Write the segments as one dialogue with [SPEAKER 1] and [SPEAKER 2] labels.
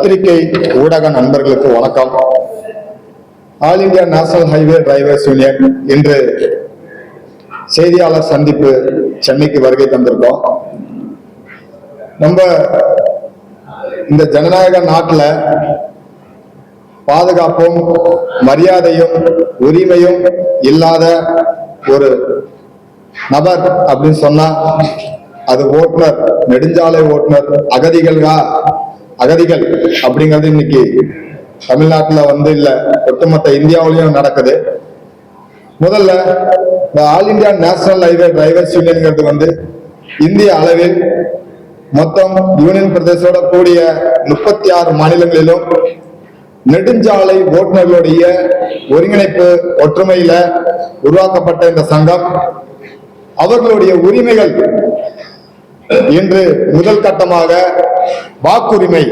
[SPEAKER 1] பத்திரிகை ஊடக நண்பர்களுக்கு வணக்கம். All India national highway drivers union இன்று செய்தியாளர் சந்திப்பு சென்னைக்கு வருகை தந்திருக்கோம். நம்ம இந்த ஜனநாயக நாட்டுல பாதுகாப்பும் மரியாதையும் உரிமையும் இல்லாத ஒரு நபர் அப்படின்னு சொன்னா அது ஓட்டுநர் நெடுஞ்சாலை ஓட்டுநர் அகதிகள்கா அகதிகள் அப்படிங்கிறது இன்னைக்கு தமிழ்நாட்டுல வந்து இல்ல. ஒட்டுமொத்த இந்தியாவிலையும் நடக்குது. முதல்ல இந்த all India national highway drivers யூனியன்ங்கிறது வந்து இந்திய அளவில் மொத்தம் யூனியன் பிரதேசோட கூடிய முப்பத்தி ஆறு மாநிலங்களிலும் நெடுஞ்சாலை ஓட்டுநர்களுடைய ஒருங்கிணைப்பு ஒற்றுமையில உருவாக்கப்பட்ட இந்த சங்கம். அவர்களுடைய உரிமைகள் இன்று முதல் கட்டமாக வாக்குரிமை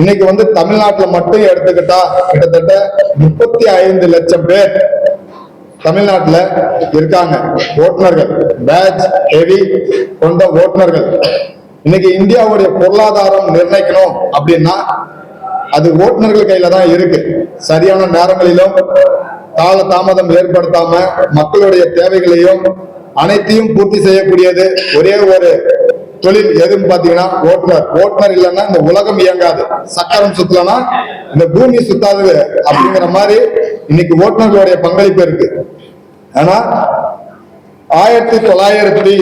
[SPEAKER 1] இன்னைக்கு வந்து தமிழ்நாட்டுல மட்டும் எடுத்துக்கிட்டா கிட்டத்தட்ட முப்பத்தி ஐந்து லட்சம் பேர் தமிழ்நாட்டுல இருக்காங்க. ஓட்டுநர்கள். பேட்ச் ஹெவி கொண்ட ஓட்டுநர்கள். இன்னைக்கு இந்தியாவுடைய பொருளாதாரம் நிர்ணயிக்கணும் அப்படின்னா அது ஓட்டுநர்கள் கையில தான் இருக்கு. சரியான நேரங்களிலும் கால தாமதம் ஏற்படுத்தாம மக்களுடைய தேவைகளையும் அனைத்தையும் பூர்த்தி செய்யக்கூடியது ஒரே ஒரு தொழில் எதுன்னு பாத்தீங்கன்னா ஓட்டுநர். ஓட்டுநர் இல்லைன்னா இந்த உலகம் இயங்காது. சக்கரம் சுத்தலனா இந்த பூமி சுத்தாது அப்படிங்கிற மாதிரி இன்னைக்கு ஓட்டுநர்களுடைய பங்களிப்பு இருக்கு. ஆனா ஆயிரத்தி தொள்ளாயிரத்தி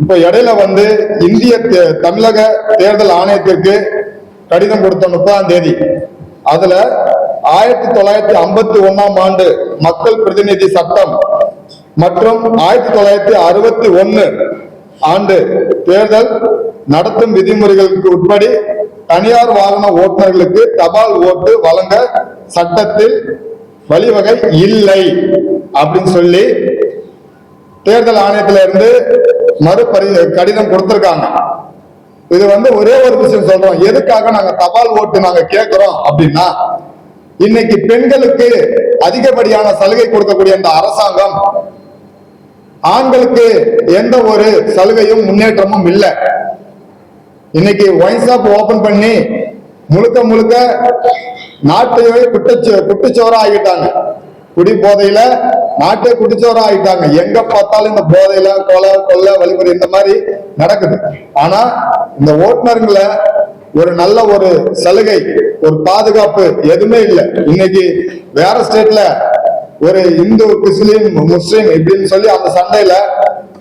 [SPEAKER 1] இப்ப இடையில வந்து இந்திய தே- தமிழக தேர்தல் ஆணையத்திற்கு கடிதம் கொடுத்த முப்பதாம் தேதி. அதுல ஆயிரத்தி தொள்ளாயிரத்தி ஐம்பத்தி ஒன்னாம் ஆண்டு மக்கள் பிரதிநிதி சட்டம் மற்றும் ஆயிரத்தி தொள்ளாயிரத்தி அறுபத்தி ஒன்னு ஆண்டு தேர்தல் நடத்தும் விதிமுறைகளுக்கு உட்படி தனியார் வாகன ஓட்டுநர்களுக்கு தபால் ஓட்டு வழங்க சட்டத்தில் வழிவகை இல்லை அப்படின்னு சொல்லி தேர்தல் ஆணையத்துல இருந்து மறுபரி கடிதம் கொடுத்திருக்காங்க. இது வந்து ஒரே ஒரு விஷயம் சொல்றோம். எதுக்காக நாங்க தபால் ஓட்டு நாங்க கேட்கிறோம் அப்படின்னா இன்னைக்கு பெண்களுக்கு அதிகப்படியான சலுகை கொடுக்கக்கூடிய இந்த அரசாங்கம் ஆண்களுக்கு எந்த ஒரு சலுகையும் முன்னேற்றமும் இல்லை. இன்னைக்கு ஒயின் ஷாப் ஓபன் பண்ணி முழுக்க முழுக்க நாட்டையே குட்டச்சோ குட்டுச்சோரா ஆகிட்டாங்க குடி போதையில நாட்டை குடிச்சோரா ஆகிட்டாங்க எங்க பார்த்தாலும் இந்த போதையில கொலை கொள்ளை வழிமுறை இந்த மாதிரி நடக்குது. ஆனா இந்த ஓட்டுநருங்களை ஒரு நல்ல ஒரு சலுகை ஒரு பாதுகாப்பு எதுவுமே இல்லை. இன்னைக்கு வேற ஸ்டேட்ல ஒரு இந்து முஸ்லீம் முஸ்லீம் இப்படின்னு சொல்லி அந்த சண்டையில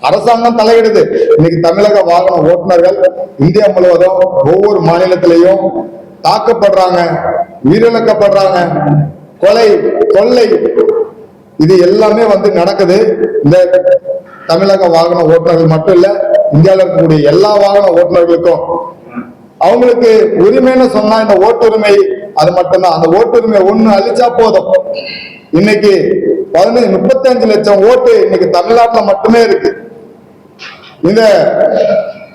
[SPEAKER 1] அரசாங்கம் தலையிடுது. இன்னைக்கு தமிழக வாகன ஓட்டுநர்கள் இந்தியா முழுவதும் ஒவ்வொரு மாநிலத்திலையும் தாக்கப்படுறாங்க உயிரிழக்கப்படுறாங்க. கொலை கொள்ளை இது எல்லாமே வந்து நடக்குது. இந்த தமிழக வாகன ஓட்டுநர்கள் மட்டும் இல்ல இந்தியாவில் இருக்கக்கூடிய எல்லா வாகன ஓட்டுநர்களுக்கும் அவங்களுக்கு உரிமைன்னு சொன்னா இந்த ஓட்டுரிமை அது மட்டும்தான். அந்த ஓட்டுரிமை ஒண்ணு அழிச்சா போதும். இன்னைக்கு பதினஞ்சு முப்பத்தஞ்சு லட்சம் ஓட்டு இன்னைக்கு தமிழ்நாட்டுல மட்டுமே இருக்கு. இந்த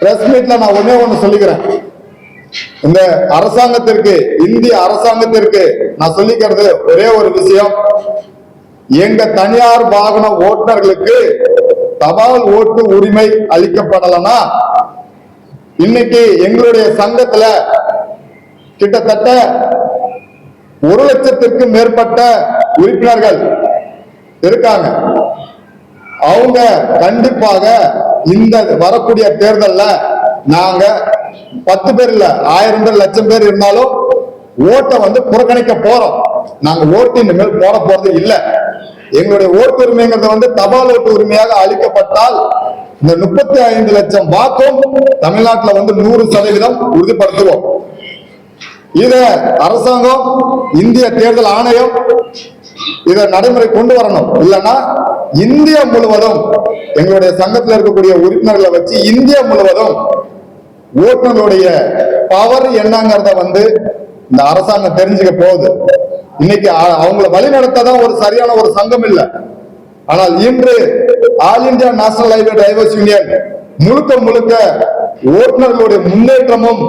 [SPEAKER 1] பிரஸ் மீட்ல நான் ஒன்னே ஒண்ணு சொல்லிக்கிறேன். இந்த அரசாங்கத்திற்கு இந்திய அரசாங்கத்திற்கு நான் சொல்லிக்கிறது ஒரே ஒரு விஷயம். எங்க தனியார் வாகன ஓட்டுநர்களுக்கு தபால் ஓட்டு உரிமை அளிக்கப்படலைன்னா இன்னைக்கு எங்களுடைய சங்கத்துல கிட்டத்தட்ட ஒரு லட்சத்திற்கு மேற்பட்ட உறுப்பினர்கள் இருக்காங்க. அவங்க கண்டிப்பாக இந்த வரக்கூடிய தேர்தல்ல நாங்க பத்து பேர் இல்ல ஆயிரம் பேர் லட்சம் பேர் இருந்தாலும் ஓட்டை வந்து புறக்கணிக்க போறோம். நாங்க ஓட்டு இனிமேல் போட போறது இல்ல. எங்களுடைய ஓட்டு உரிமைங்கிறது வந்து தபால் ஓட்டு உரிமையாக அளிக்கப்பட்டால் இந்த முப்பத்தி ஐந்து லட்சம் வாக்கும் தமிழ்நாட்டில் வந்து நூறு சதவீதம் உறுதிப்படுத்துவோம். இத அரசாங்கம் இந்திய தேர்தல் ஆணையம் இத நடைமுறை கொண்டு வரணும். இல்லைன்னா இந்தியா முழுவதும் எங்களுடைய சங்கத்தில் இருக்கக்கூடிய உறுப்பினர்களை வச்சு இந்தியா முழுவதும் ஓட்டுநருடைய பவர் என்னங்கிறத வந்து இந்த அரசாங்கம் தெரிஞ்சுக்க போகுது. இன்னைக்கு அவங்களை அவங்கள வழிநடத்த தான் ஒரு சரியான ஒரு சங்கம் இல்லை. ஆனால் இன்று all India national highway drivers union முழுக்க முழுக்க ஓட்டுநர்களுடைய முன்னேற்றமும்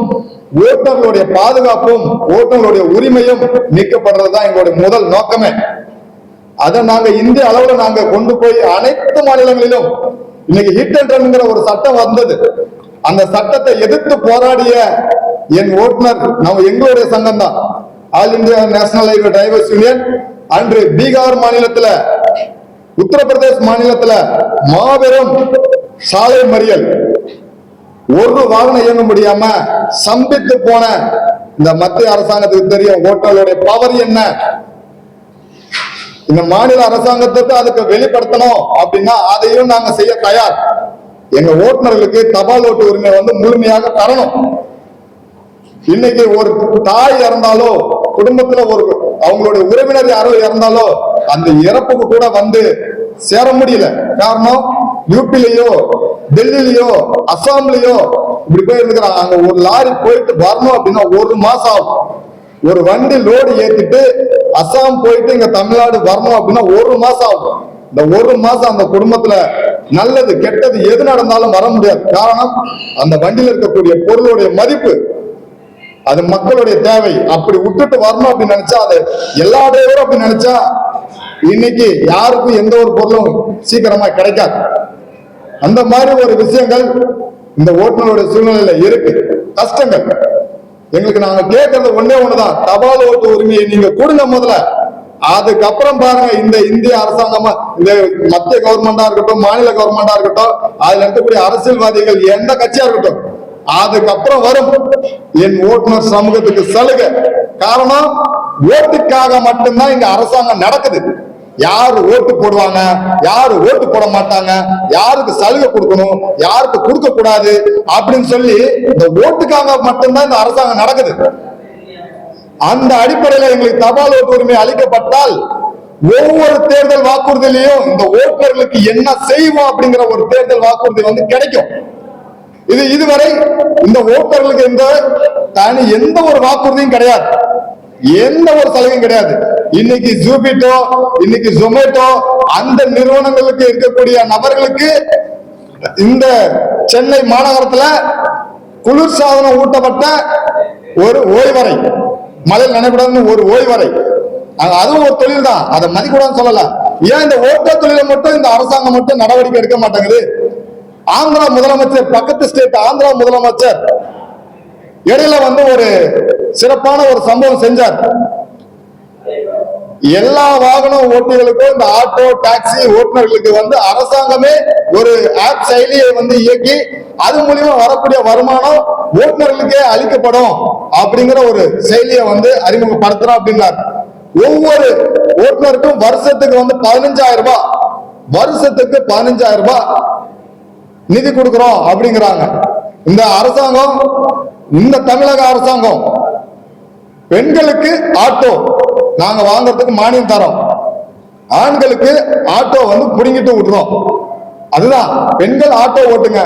[SPEAKER 1] ஓட்டுநர்களுடைய பாதுகாப்பும் ஓட்டுநர்களுடைய உரிமையும் நீக்கப்படுறதுதான் எங்களுடைய முதல் நோக்கமே. அதை நாங்க இந்திய அளவுல நாங்க கொண்டு போய் அனைத்து மாநிலங்களிலும் இன்னைக்கு ஹிட் அண்ட் ரன்ங்கிற ஒரு சட்டம் வந்தது. அந்த சட்டத்தை எதிர்த்து போராடிய என் ஓட்டுநர் நம்ம எங்களுடைய சங்கம் தான் all India national highway drivers union அன்று பீகார் மாநிலத்துல உத்தரப்பிரதேஷ் மாநிலத்துல மாபெரும் சாலை மறியல். ஒரு வாகனம் இயங்க முடியாம சம்பித்து போன இந்த மத்திய அரசாங்கத்துக்கு தெரியும் ஓட்டலுடைய பவர் என்ன? இந்த மாநில அரசாங்கத்துக்கு அதுக்கு வெளிப்படுத்தணும் அப்படின்னா அதையும் நாங்க செய்ய தயார். எங்க ஓட்டுநர்களுக்கு தபால் ஓட்டு உரிமை வந்து முழுமையாக தரணும். இன்னைக்கு ஒரு தாய் இறந்தாலோ குடும்பத்துல ஒரு அவங்களுடைய உறவினர் யாரோ இறந்தாலோ அந்த இறப்புக்கு கூட வந்து சேர முடியல. காரணம் யூபிலையோ டெல்லியிலயோ அசாம்லயோ இப்படி போய் இருக்கிறாங்க அங்க ஒரு லாரி போயிட்டு வரணும் அப்படின்னா ஒரு மாசம் ஆகும். ஒரு வண்டி லோடு ஏத்திட்டு அஸ்ஸாம் போயிட்டு இங்க தமிழ்நாடு வரணும் அப்படின்னா ஒரு மாசம் ஆகும். இந்த ஒரு மாசம் அந்த குடும்பத்துல நல்லது கெட்டது எது நடந்தாலும் வர முடியாது. காரணம் அந்த வண்டியில் இருக்கக்கூடிய பொருளுடைய மதிப்பு அது மக்களுடைய தேவை. அப்படி விட்டுட்டு வரணும் அப்படின்னு நினைச்சா அது எல்லா டிரைவரும் அப்படி நினைச்சா இன்னைக்கு யாருக்கும் எந்த ஒரு பொருளும் சீக்கிரமா கிடைக்காது. அந்த மாதிரி ஒரு விஷயங்கள் இந்த ஓட்டுநருடைய சூழ்நிலையில இருக்கு. கஷ்டங்கள். எங்களுக்கு நாங்க கேட்கறது ஒன்னே ஒண்ணுதான். தபால் ஓட்டு உரிமையை நீங்க கொடுங்க முதல்ல. அதுக்கப்புறம் பாருங்க இந்த இந்திய அரசாங்கமா இந்த மத்திய கவர்மெண்டா இருக்கட்டும் மாநில கவர்மெண்டா இருக்கட்டும் அதுல இருக்கக்கூடிய அரசியல்வாதிகள் எந்த கட்சியா இருக்கட்டும் அதுக்கப்புறம் வரும். என் ஓட்டுநர் சமூகத்துக்கு சலுகை. காரணம் ஓட்டுக்காக மட்டும்தான் இங்க அரசாங்கம் நடக்குது. யாரு ஓட்டு போடுவாங்க யாரு ஓட்டு போட மாட்டாங்க யாருக்கு சலுகை கொடுக்கணும் யாருக்கு கொடுக்க கூடாது அப்படின்னு சொல்லி இந்த ஓட்டுக்காக மட்டும்தான் இந்த அரசாங்கம் நடக்குது. அந்த அடிப்படையில எங்களுக்கு தபால் ஓட்டு உரிமை அளிக்கப்பட்டால் ஒவ்வொரு தேர்தல் வாக்குறுதியிலையும் இந்த ஓட்டுநர்களுக்கு என்ன செய்வோம் அப்படிங்கிற ஒரு தேர்தல் வாக்குறுதி வந்து கிடைக்கும். இது இதுவரை இந்த ஓட்டர்களுக்கு எந்த தனி எந்த ஒரு வாக்குறுதியும் கிடையாது. எந்த ஒரு சலுகையும் கிடையாது. இன்னைக்கு ஜூபிட்டோ இன்னைக்கு ஜொமேட்டோ அந்த நிறுவனங்களுக்கு இருக்கக்கூடிய நபர்களுக்கு இந்த சென்னை மாநகரத்துல குளிர்சாதனம் ஊட்டப்பட்ட ஒரு ஓய்வறை மழையில் நினைக்கூடாதுன்னு ஒரு ஓய்வறை. அதுவும் ஒரு தொழில் தான் அதை மதிக்கூடாதுன்னு சொல்லலாம் ஏன் இந்த ஓட்ட தொழிலை மட்டும் இந்த அரசாங்கம் மட்டும் நடவடிக்கை எடுக்க மாட்டேங்குது? ஆந்திரா முதலமைச்சர் பக்கத்து ஸ்டேட் ஆந்திரா முதலமைச்சர் இடையில வந்து ஒரு சிறப்பான ஒரு சம்பவம் செஞ்சார். எல்லா வாகன ஓட்டிகளுக்கும் இந்த ஆட்டோ டாக்ஸி ஓட்டுநர்களுக்கு வந்து அரசாங்கமே ஒரு ஆப் செயலியை வந்து இயக்கி அது மூலியமா வரக்கூடிய வருமானம் ஓட்டுநர்களுக்கே அளிக்கப்படும் அப்படிங்கிற ஒரு செயலியை வந்து அறிமுகப்படுத்துறோம் அப்படின்னார். ஒவ்வொரு ஓட்டுநருக்கும் வருஷத்துக்கு வந்து பதினஞ்சாயிரம் ரூபாய் வருஷத்துக்கு பதினஞ்சாயிரம் ரூபாய் நிதி கொடுக்கிறோம் அப்படிங்கிறாங்க. இந்த அரசாங்கம் இந்த தமிழக அரசாங்கம் பெண்களுக்கு ஆட்டோ நாங்க வாங்குறதுக்கு மானியம் தரோம். ஆண்களுக்கு ஆட்டோ வந்து புடுங்கிட்டு விடுறோம். அதுதான் பெண்கள் ஆட்டோ ஓட்டுங்க.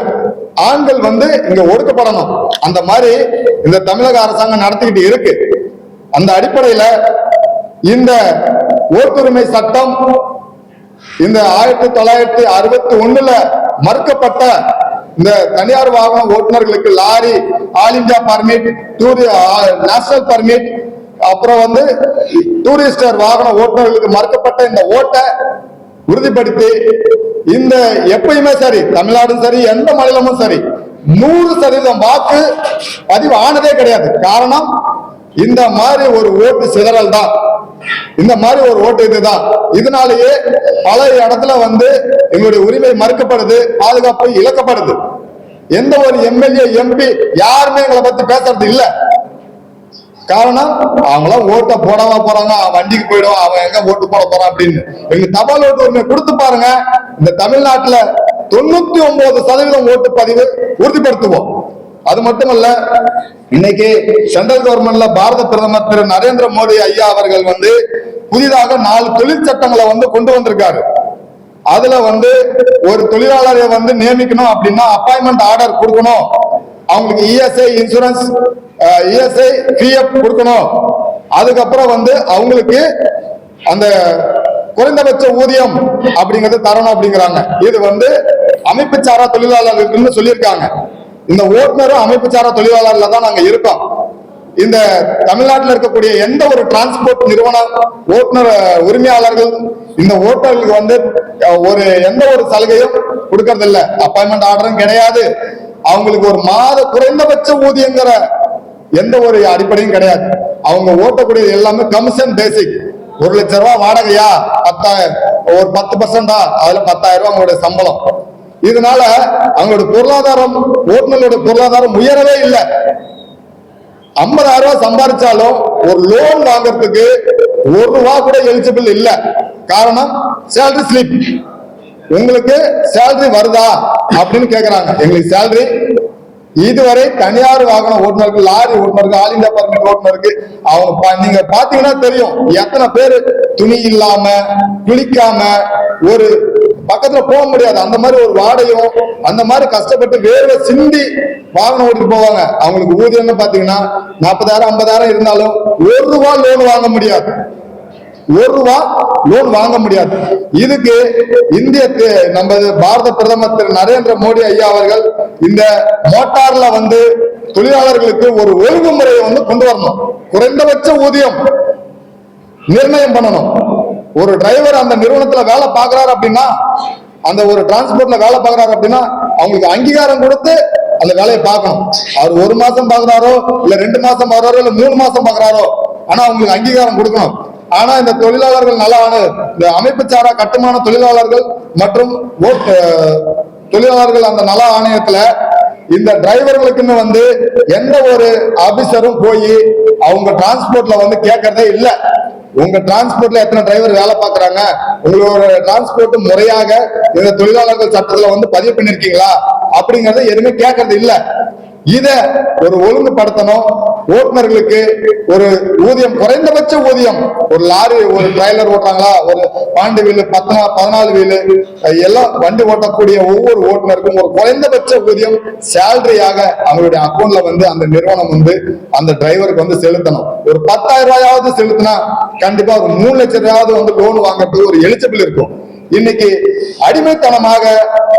[SPEAKER 1] ஆண்கள் வந்து இங்க ஒடுக்கப்படணும். அந்த மாதிரி இந்த தமிழக அரசாங்கம் நடத்திக்கிட்டு இருக்கு. அந்த அடிப்படையில இந்த ஓட்டுரிமை சட்டம் இந்த ஆயிரத்தி தொள்ளாயிரத்தி அறுபத்தி ஒண்ணுல மறுக்கப்பட்ட இந்த தனியார் வாகன ஓட்டுநர்களுக்கு lorry all India permit national permit அப்புறம் வந்து டூரிஸ்டர் வாகன ஓட்டுநர்களுக்கு மறுக்கப்பட்ட இந்த ஓட்டை உறுதிப்படுத்தி இந்த எப்பயுமே சரி தமிழ்நாடும் சரி எந்த மாநிலமும் சரி நூறு சதவீதம் வாக்கு பதிவு ஆனதே கிடையாது. காரணம் இந்த மாதிரி ஒரு ஓட்டு சிதறல் தான். இந்த மாதிரி ஒரு ஓட்டு இதுதான். இதனாலேயே பல இடத்துல வந்து எங்களுடைய உரிமை மறுக்கப்படுது பாதுகாப்பு இழக்கப்படுது. எந்த ஒரு எம்எல்ஏ எம்பி யாருமே எங்களை பத்தி பேசுறது இல்ல. காரணம் அவங்களாம் ஓட்ட போடாம போறாங்க அவன் வண்டிக்கு போயிடுவான் அவன் எங்க ஓட்டு போட போறான் அப்படின்னு. எங்க தபால் ஓட்டு உரிமை கொடுத்து பாருங்க இந்த தமிழ்நாட்டுல தொண்ணூத்தி ஒன்பது சதவீதம் ஓட்டு பதிவு உறுதிப்படுத்துவோம். அது மட்டுமல்ல இன்னைக்கு சென்ட்ரல் கவர்மெண்ட்ல பாரத பிரதமர் திரு நரேந்திர மோடி ஐயா அவர்கள் வந்து புதிதாக நாலு தொழிற்சட்டங்களை வந்து கொண்டு வந்திருக்காரு. அதுல வந்து ஒரு தொழிலாளரை வந்து நியமிக்கணும் அப்படின்னா அப்பாயின்மெண்ட் ஆர்டர் கொடுக்கணும். அவங்களுக்கு இஎஸ்ஐ இன்சூரன்ஸ் இஎஸ்ஐ பிஎஃப் கொடுக்கணும். அதுக்கப்புறம் வந்து அவங்களுக்கு அந்த குறைந்தபட்ச ஊதியம் அப்படிங்கறது தரணும் அப்படிங்கிறாங்க. இது வந்து அமைப்பு சாரா தொழிலாளர்களுக்குன்னு சொல்லியிருக்காங்க. இந்த ஓட்டுநரும் அமைப்பு சாரா தொழிலாளர்ல தான் நாங்க இருக்கோம். இந்த தமிழ்நாட்டில் இருக்கக்கூடிய எந்த ஒரு டிரான்ஸ்போர்ட் நிறுவனம் ஓட்டுநர் உரிமையாளர்கள் இந்த ஓட்டுநர்களுக்கு வந்து ஒரு எந்த ஒரு சலுகையும் கொடுக்கறது இல்லை அப்பாயின்மெண்ட் ஆர்டரும் கிடையாது. அவங்களுக்கு ஒரு மாத குறைந்தபட்ச ஊதியங்கிற எந்த ஒரு அடிப்படையும் கிடையாது. அவங்க ஓட்டக்கூடியது எல்லாமே கமிஷன் பேசிக் ஒரு லட்ச ரூபா வாடகையா? பத்தாயிரம். ஒரு பத்து பர்சன்டா அதுல பத்தாயிரம் ரூபாய் அவங்களுடைய சம்பளம். இதனால அவங்களோட பொருளாதாரம் ஓட்டுநர்களோட பொருளாதாரம் உயரவே இல்லை. ஐம்பதாயிரம் ரூபாய் சம்பாதிச்சாலும் ஒரு லோன் வாங்கறதுக்கு ஒரு ரூபா கூட எலிஜிபிள் இல்ல. காரணம் சேலரி ஸ்லிப் உங்களுக்கு சேலரி வருதா அப்படின்னு கேக்குறாங்க. எங்களுக்கு சேலரி இதுவரை தனியார் வாகன ஓட்டுநருக்கு லாரி ஓட்டுநருக்கு ஆல் இந்தியா பர்மிட் ஓட்டுநருக்கு அவங்க நீங்க பாத்தீங்கன்னா தெரியும் எத்தனை பேர் துணி இல்லாம குளிக்காம ஒரு பக்கத்துல போக முடியாது. அந்த மாதிரி ஒரு வாடகையும் அந்த மாதிரி கஷ்டப்பட்டு வேர்வை சிந்தி வாகனம் ஓட்டிட்டு போவாங்க. அவங்களுக்கு ஊதியம்னு பாத்தீங்கன்னா நாற்பதாயிரம் ஐம்பதாயிரம் இருந்தாலும் ஒரு ரூபா லோன் வாங்க முடியாது. ஒரு ரூபா லோன் வாங்க முடியாது. இதுக்கு இந்திய தே- நமது பாரத பிரதமர் திரு நரேந்திர மோடி ஐயா அவர்கள் இந்த மோட்டார்ல வந்து தொழிலாளர்களுக்கு ஒரு ஒழுங்குமுறையை வந்து கொண்டு வரணும். குறைந்தபட்ச ஊதியம் நிர்ணயம் பண்ணணும். ஒரு டிரைவர் அந்த நிறுவனத்துல வேலை பாக்குறாரு அப்படின்னா அந்த ஒரு டிரான்ஸ்போர்ட்ல வேலை பாக்குறாரு அப்படின்னா அவங்களுக்கு அங்கீகாரம் கொடுத்து அந்த வேலையை பார்க்கணும். அவர் ஒரு மாசம் பாக்குறாரோ இல்ல ரெண்டு மாசம் பாக்குறாரோ இல்ல மூணு மாசம் பாக்குறாரோ ஆனா அவங்களுக்கு அங்கீகாரம் கொடுக்கணும். ஆனா இந்த தொழிலாளர்கள் நல இந்த அமைப்பு சாரா கட்டுமான தொழிலாளர்கள் மற்றும் ஓட்டு தொழிலாளர்கள் அந்த நல ஆணையத்துல இந்த டிரைவர்களுக்குன்னு வந்து எந்த ஒரு ஆபீசரும் போய் அவங்க டிரான்ஸ்போர்ட்ல வந்து கேட்கறதே இல்லை. உங்க டிரான்ஸ்போர்ட்ல எத்தனை டிரைவர் வேலை பாக்குறாங்க உங்களோட டிரான்ஸ்போர்ட் முறையாக இந்த தொழிலாளர்கள் சட்டத்துல வந்து பதிவு பண்ணிருக்கீங்களா? அப்படிங்கறத எதுவுமே கேட்கறது இல்ல. இத ஒரு ஒழுங்குபடுத்தணும். ஓட்டுநர்களுக்கு ஒரு ஊதியம் குறைந்தபட்ச ஊதியம். ஒரு லாரி ஒரு டிரைலர் ஓட்டுறாங்களா? ஒரு பாண்டு வீலு பத்து பதினாலு வீலு எல்லாம் வண்டி ஓட்டக்கூடிய ஒவ்வொரு ஓட்டுநருக்கும் ஒரு குறைந்தபட்ச ஊதியம் சேலரியாக அவங்களுடைய அக்கௌண்ட்ல வந்து அந்த நிறுவனம் வந்து அந்த டிரைவருக்கு வந்து செலுத்தணும். ஒரு பத்தாயிரம் ரூபாயாவது செலுத்தினா கண்டிப்பா ஒரு மூணு லட்சம் ரூபாயாவது வந்து லோன் வாங்குறதுக்கு ஒரு எலிஜிபிள் இருக்கும். இன்னைக்கு அடிமைத்தனமாக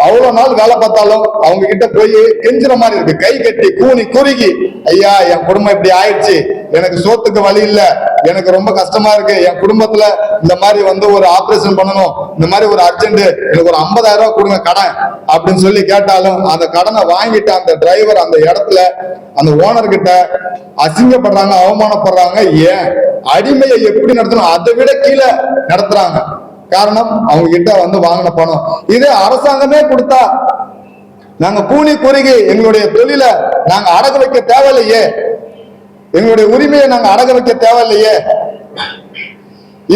[SPEAKER 1] அவ்வளவு நாள் வேலை பார்த்தாலும் அவங்க கிட்ட போய் கெஞ்சுற மாதிரி இருக்கு. கை கட்டி கூனி குறுகி. ஐயா என் குடும்பம் இப்படி ஆயிடுச்சு. எனக்கு சோத்துக்கு வழி இல்ல. எனக்கு ரொம்ப கஷ்டமா இருக்கு. என் குடும்பத்துல இந்த மாதிரி வந்து ஒரு ஆபரேஷன் பண்ணணும். இந்த மாதிரி ஒரு அர்ஜென்ட் எனக்கு ஒரு 50000 ரூபாய் கொடுங்க கடன் அப்படின்னு சொல்லி கேட்டாலும் அந்த கடனை வாங்கிட்டு அந்த டிரைவர் அந்த இடத்துல அந்த ஓனர் கிட்ட அசிங்கப்படுறாங்க அவமானப்படுறாங்க. ஏன்? அடிமையை எப்படி நடத்தணும்? அதை விட கீழே நடத்துறாங்க. காரணம் அவங்க கிட்ட வந்து வாங்கின பணம். இது அரசாங்கமே கொடுத்தா நாங்க கூலி குறுகி எங்களுடைய தொழிலை நாங்க அடகு வைக்க தேவையில்லையே. எங்களுடைய உரிமையை நாங்க அடகு வைக்க தேவையில்லையே.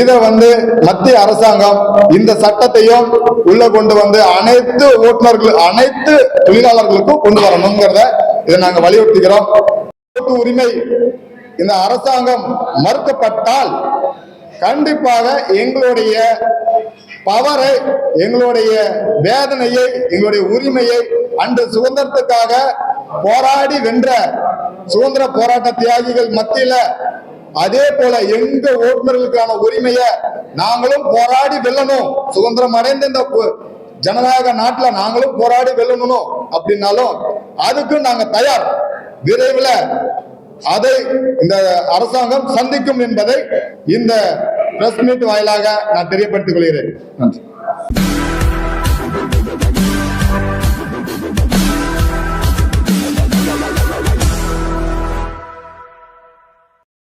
[SPEAKER 1] இத வந்து மத்திய அரசாங்கம் இந்த சட்டத்தையும் உள்ள கொண்டு வந்து அனைத்து ஓட்டுநர்கள் அனைத்து தொழிலாளர்களுக்கும் கொண்டு வரணுங்கிறத இதை நாங்க வலியுறுத்துகிறோம். ஓட்டு உரிமை இந்த அரசாங்கம் மறுக்கப்பட்டால் கண்டிப்பாக எங்களுடைய பவரை எங்களுடைய வேதனையை எங்களுடைய உரிமையை அன்று சுதந்திரத்துக்காக போராடி வென்ற சுதந்திர போராட்ட தியாகிகள் மத்தியில அதே போல எங்க ஓட்டுநர்களுக்கான உரிமையை நாங்களும் போராடி வெல்லணும். சுதந்திரம் அடைந்த இந்த ஜனநாயக நாட்டுல நாங்களும் போராடி வெல்லணும் அப்படின்னாலும் அதுக்கு நாங்க தயார். விரைவில் அதை இந்த அரசாங்கம் சந்திக்கும் என்பதை இந்த பிரஸ் மீட் வாயிலாக நான் தெரியப்படுத்திக் கொள்கிறேன். நன்றி.